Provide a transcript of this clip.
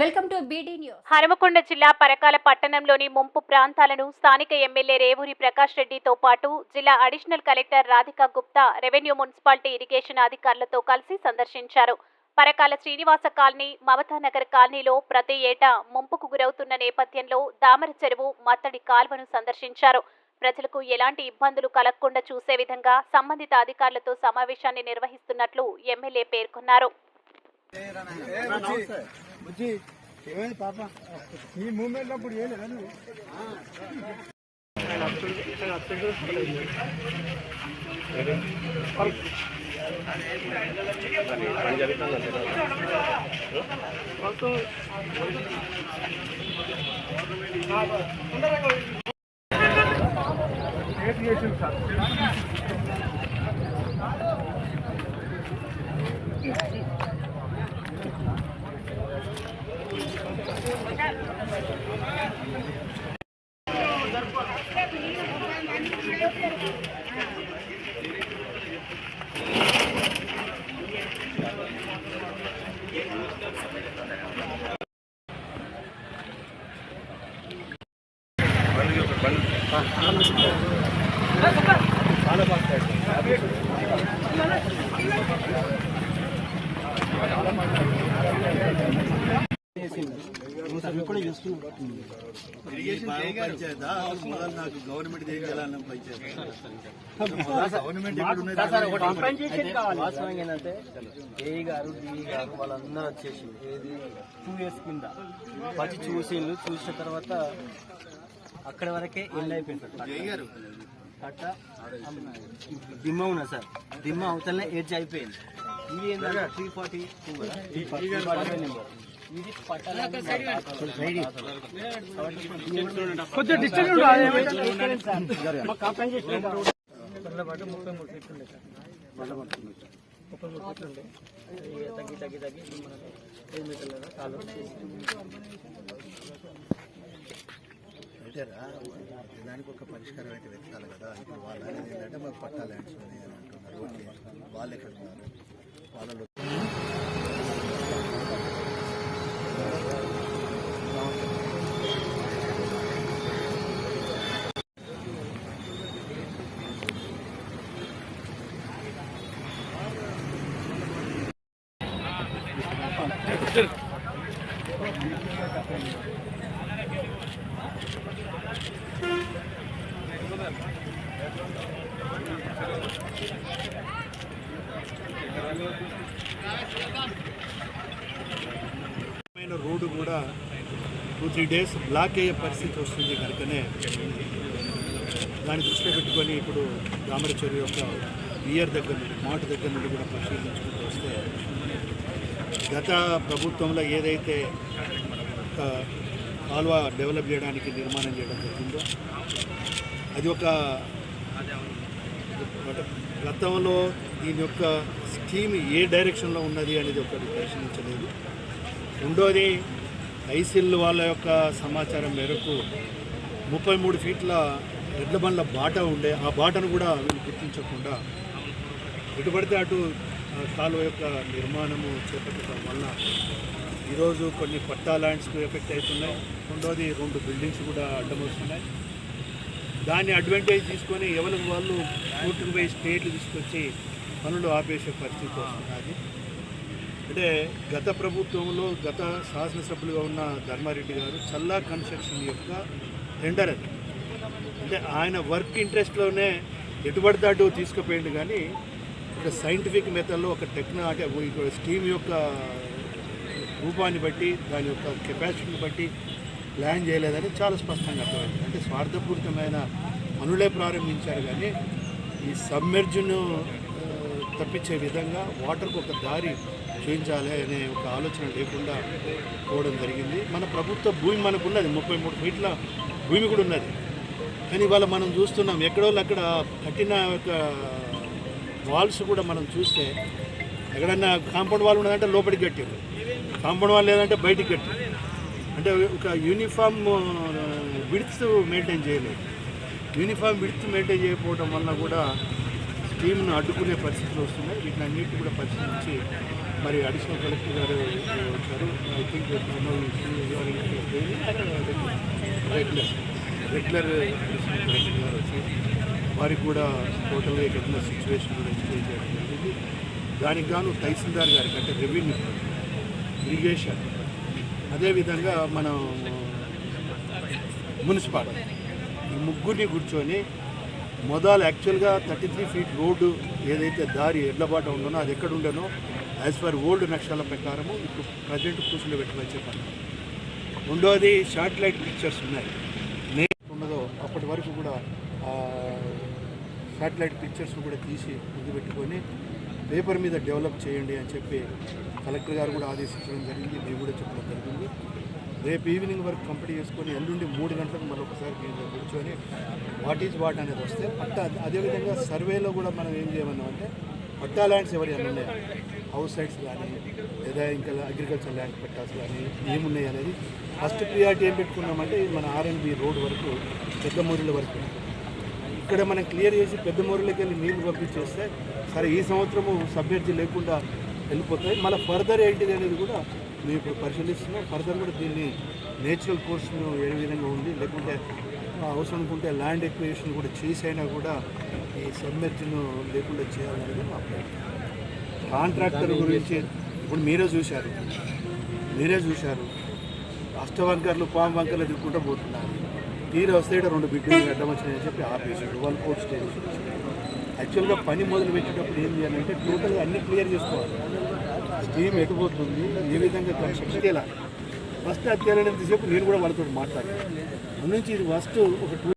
Welcome to BD news. Hanumakonda జిల్లా పరకాల పట్టణంలోని ముంపు ప్రాంతాలను స్థానిక ఎమ్మెల్యే రేవూరి ప్రకాష్ రెడ్డితో పాటు జిల్లా additional collector Radhika Gupta revenue municipality irrigation అధికారులతో కలిసి సందర్శించారు. పరకాల శ్రీనివాస కాలనీ మమతానగర్ కాలనీలో ప్రతి ఏటా ముంపుకు గురవుతున్న నేపథ్యంలో దామర చెరువు మత్తడి కాల్వను సందర్శించారు. ప్రజలకు ఎలాంటి ఇబ్బందులు కలగకుండా చూసే విధంగా సంబంధిత అధికారులతో సమావేశాన్ని నిర్వహిస్తున్నట్లు ఎమ్మెల్యే పేర్కొన్నారు. బుజ్జి ఏమైంది పాప? ఈ మూమెంట్ అప్పుడు ఏం లేదా నువ్వు ఇప్పుడే చూస్తున్నావు పంచాయతా మొదలు నాకు గవర్నమెంట్ పంచాయతీ. ఏంటంటే ఏఈ గారు డిఈ గారు వాళ్ళందరూ వచ్చేసి ఏది టూ ఇయర్స్ కింద వచ్చి చూసిండ్రు చూసిన తర్వాత అక్కడ వరకే ఎండ్ అయిపోయింది కట్ట. దిమ్మ ఉన్నా సార్. దిమ్మ అవతలనే ఎడ్జ్ అయిపోయింది. ఇది ఏంటంటే త్రీ ఫార్టీ టూ ఇది పట్టాల కొంచెం డిస్టెన్స్ పాటు ముప్పై మూడు ఉండే సార్ ముప్పై మూడు ఉండే తగ్గి తగ్గి తగ్గి ఐదు మీటర్ల కాలు దానికి ఒక పరిష్కారం అయితే వెతకాలి కదా ఇప్పుడు వాళ్ళు అనేది ఏంటంటే మాకు పట్టా ల్యాండ్స్ ఉన్నాయి అని అంటున్నారు. వాళ్ళు ఎక్కడ వాళ్ళలో రోడ్డు కూడా టూ త్రీ డేస్ బ్లాక్ అయ్యే పరిస్థితి వస్తుంది కనుకనే దాన్ని దృష్టిలో పెట్టుకొని ఇప్పుడు దామర చెరువు యొక్క బియర్ దగ్గర నుండి మాటు దగ్గర నుండి కూడా పరిశీలించుకుంటూ వస్తే గత ప్రభుత్వంలో ఏదైతే ఒక కాలువ డెవలప్ చేయడానికి నిర్మాణం చేయడం జరిగిందో అది ఒక గతంలో దీని యొక్క స్కీమ్ ఏ డైరెక్షన్లో ఉన్నది అనేది ఒకటి పరిశీలించలేదు. రెండోది ఐసిల్ వాళ్ళ యొక్క సమాచారం మేరకు ముప్పై మూడు ఫీట్ల ఎడ్ల బండ్ల బాట ఉండే ఆ బాటను కూడా వీళ్ళు గుర్తించకుండా ఎటు పడితే అటు కాలువ యొక్క నిర్మాణము చేపట్టడం వల్ల ఈరోజు కొన్ని పట్టా ల్యాండ్స్కు ఎఫెక్ట్ అవుతున్నాయి. రెండోది రెండు బిల్డింగ్స్ కూడా అడ్డం వస్తున్నాయి దాన్ని అడ్వాంటేజ్ తీసుకొని ఎవరికి వాళ్ళు కోర్టుకు పోయి స్టేట్లు తీసుకొచ్చి పనులు ఆపేసే పరిస్థితి వస్తున్నది అంటే గత ప్రభుత్వంలో గత శాసనసభ్యులుగా ఉన్న ధర్మారెడ్డి గారు చల్లా కన్స్ట్రక్షన్ యొక్క టెండర్ అది. అంటే ఆయన వర్క్ ఇంట్రెస్ట్లోనే ఎటుబడి దాటు తీసుకుపోయింది కానీ ఒక సైంటిఫిక్ మెథడ్లో ఒక టెక్నాలజీ అంటే స్కీమ్ యొక్క రూపాన్ని బట్టి దాని యొక్క కెపాసిటీని బట్టి ప్లాన్ చేయలేదని చాలా స్పష్టంగా అర్థమైంది. అంటే స్వార్థపూరితమైన పనులే ప్రారంభించారు కానీ ఈ సబ్మెర్జ్ను తప్పించే విధంగా వాటర్కు ఒక దారి చూపించాలి అనే ఒక ఆలోచన లేకుండా పోవడం జరిగింది. మన ప్రభుత్వ భూమి మనకు ఉన్నది ముప్పై మూడు ఫీట్ల భూమి కూడా ఉన్నది. కానీ ఇవాళ మనం చూస్తున్నాం ఎక్కడో అక్కడ కట్టిన యొక్క వాల్స్ కూడా మనం చూస్తే ఎక్కడన్నా కాంపౌండ్ వాల్ ఉన్నదంటే లోపలికి కట్టారు కాంపౌండ్ వాళ్ళు లేదంటే బయటికి కట్టారు అంటే ఒక యూనిఫామ్ విడ్త్ మెయింటైన్ చేయలేదు. యూనిఫామ్ విడ్త్ మెయింటైన్ చేయకపోవడం వల్ల కూడా స్కీమ్ను అడ్డుకునే పరిస్థితులు వస్తున్నాయి. వీటిని అన్నింటినీ కూడా పరిశీలించి మరి అడిషనల్ కలెక్టర్ గారు వచ్చారు. థింక్ రెగ్యులర్ రెగ్యులర్ గారు వచ్చి వారికి కూడా టోటల్గా ఇక్కడ ఉన్న సిచ్యువేషన్ కూడా ఎక్స్ప్లెయిన్ చేయడం జరిగింది. దానికి గాను తహసీల్దార్ గారికి అంటే రెవెన్యూ ఇరిగేషన్ అదేవిధంగా మనం మున్సిపాలిటీ ఈ ముగ్గురిని కూర్చొని మొదలు యాక్చువల్గా థర్టీ త్రీ ఫీట్ రోడ్డు ఏదైతే దారి ఎడ్లబాట ఉందనో అది ఎక్కడ ఉండనో యాజ్ పర్ ఓల్డ్ నక్షాల ప్రకారము ఇప్పుడు ప్రజెంట్ కూర్చుని పెట్టమని చెప్పాను రెండోది శాటిలైట్ పిక్చర్స్ ఉన్నాయి. నేను ఉన్నదో అప్పటి వరకు కూడా శాటిలైట్ పిక్చర్స్ కూడా తీసి ముందు పెట్టుకొని పేపర్ మీద డెవలప్ చేయండి అని చెప్పి కలెక్టర్ గారు కూడా ఆదేశించడం జరిగింది. మేము కూడా చెప్పడం జరిగింది. రేపు ఈవినింగ్ వరకు కంప్లీట్ చేసుకొని ఎల్లుండి మూడు గంటలకు మనం ఒకసారి దీంట్లో కూర్చొని వాట్ ఈజ్ వాట్ అనేది వస్తే పట్టా అదేవిధంగా సర్వేలో కూడా మనం ఏం చేయమన్నాం అంటే పట్టా ల్యాండ్స్ ఎవరి ఉన్నాయి? హౌస్ సైట్స్ కానీ లేదా ఇంకా అగ్రికల్చర్ ల్యాండ్ పట్టాస్ కానీ ఏమున్నాయి అనేది ఫస్ట్ ప్రియారిటీ ఏం పెట్టుకున్నామంటే మన ఆర్ఎన్బి రోడ్ వరకు పెద్ద మూరుల వరకు ఇక్కడ మనం క్లియర్ చేసి పెద్ద మూరులకి వెళ్ళి నీళ్ళు పంపించేస్తే సరే ఈ సంవత్సరము సభ్యర్థి లేకుండా వెళ్ళిపోతాయి. మళ్ళీ ఫర్దర్ ఏంటిది అనేది కూడా మేము ఇప్పుడు పరిశీలిస్తున్నాం ఫర్దర్ కూడా దీన్ని నేచురల్ కోర్సును ఏ విధంగా ఉంది లేకుంటే అవసరం అనుకుంటే ల్యాండ్ ఎక్విజిషన్ కూడా చేసైనా కూడా ఈ సబ్మెర్జ్ను లేకుండా చేయాలనేది మా కాంట్రాక్టర్ గురించి ఇప్పుడు మీరే చూశారు. మీరే చూశారు. అష్టవంకర్లు పాము వంకర్లు ఎదుర్కొంటూ పోతున్నారు. తీరు వస్తే రెండు బిడ్డలు వచ్చినాయని చెప్పి ఆపేసాడు వన్ కోర్ట్ స్టేజ్ యాక్చువల్గా పని మొదలు పెట్టేటప్పుడు ఏం చేయాలంటే టోటల్గా అన్ని క్లియర్ చేసుకోవాలి. స్టీమ్ ఎటుపోతుంది ఏ విధంగా కన్స్ట్రక్షన్ చేయాలి? ఫస్ట్ అది తీసేపు నేను కూడా వాళ్ళతో మాట్లాడాను. అందునుంచి ఇది ఫస్ట్ ఒక టూ